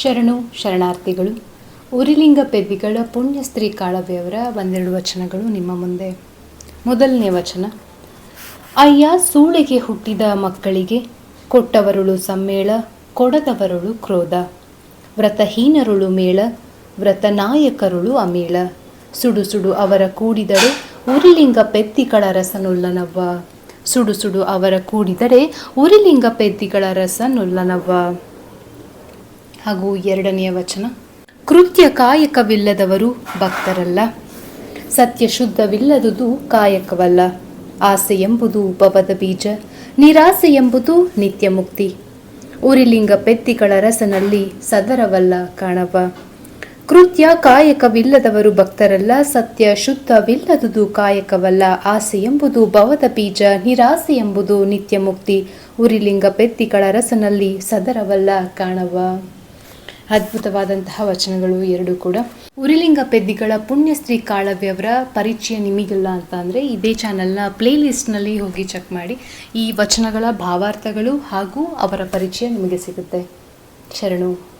ಶರಣು ಶರಣಾರ್ಥಿಗಳು, ಉರಿಲಿಂಗ ಪೆದ್ದಿಗಳ ಪುಣ್ಯ ಸ್ತ್ರೀ ಕಾಳವೆಯವರ ಒಂದೆರಡು ವಚನಗಳು ನಿಮ್ಮ ಮುಂದೆ. ಮೊದಲನೇ ವಚನ, ಅಯ್ಯ ಸೂಳೆಗೆ ಹುಟ್ಟಿದ ಮಕ್ಕಳಿಗೆ ಕೊಟ್ಟವರುಳು ಸಮ್ಮೇಳ, ಕೊಡದವರುಳು ಕ್ರೋಧ. ವ್ರತಹೀನರುಳು ಮೇಳ, ವ್ರತನಾಯಕರುಳು ಅಮೇಳ. ಸುಡು ಸುಡು ಅವರ ಕೂಡಿದರೆ ಉರಿಲಿಂಗ ಪೆತ್ತಿಗಳ ರಸನುಲ್ಲನವ್ವ ಸುಡು ಸುಡು ಅವರ ಕೂಡಿದರೆ ಉರಿಲಿಂಗ ಪೆದ್ದಿಗಳ ರಸನುಲ್ಲನವ್ವ ಹಾಗೂ ಎರಡನೆಯ ವಚನ. ಕೃತ್ಯ ಕಾಯಕವಿಲ್ಲದವರು ಭಕ್ತರಲ್ಲ. ಸತ್ಯ ಶುದ್ಧವಿಲ್ಲದುದು ಕಾಯಕವಲ್ಲ. ಆಸೆ ಎಂಬುದು ಉಪವದ ಬೀಜ, ನಿರಾಸೆ ಎಂಬುದು ನಿತ್ಯ ಮುಕ್ತಿ ಉರಿಲಿಂಗ ಪೆತ್ತಿಗಳ ರಸನಲ್ಲಿ ಸದರವಲ್ಲ ಕಾಣವ. ಕೃತ್ಯ ಕಾಯಕವಿಲ್ಲದವರು ಭಕ್ತರಲ್ಲ, ಸತ್ಯ ಶುದ್ಧವಿಲ್ಲದುದು ಕಾಯಕವಲ್ಲ. ಆಸೆ ಎಂಬುದು ಭವದ ಬೀಜ, ನಿರಾಸೆ ಎಂಬುದು ನಿತ್ಯ ಮುಕ್ತಿ ಉರಿಲಿಂಗ ಪೆತ್ತಿಗಳ ರಸನಲ್ಲಿ ಸದರವಲ್ಲ ಕಾಣವ. ಅದ್ಭುತವಾದಂತಹ ವಚನಗಳು ಎರಡು ಕೂಡ. ಉರಿಲಿಂಗ ಪೆದ್ದಿಗಳ ಪುಣ್ಯಶ್ರೀ ಕಾಳವ್ಯವರ ಪರಿಚಯ ನಿಮಗಿಲ್ಲ ಅಂತ ಅಂದರೆ ಇದೇ ಚಾನಲ್ನ ಪ್ಲೇಲಿಸ್ಟ್ನಲ್ಲಿ ಹೋಗಿ ಚೆಕ್ ಮಾಡಿ. ಈ ವಚನಗಳ ಭಾವಾರ್ಥಗಳು ಹಾಗೂ ಅವರ ಪರಿಚಯ ನಿಮಗೆ ಸಿಗುತ್ತೆ. ಶರಣು.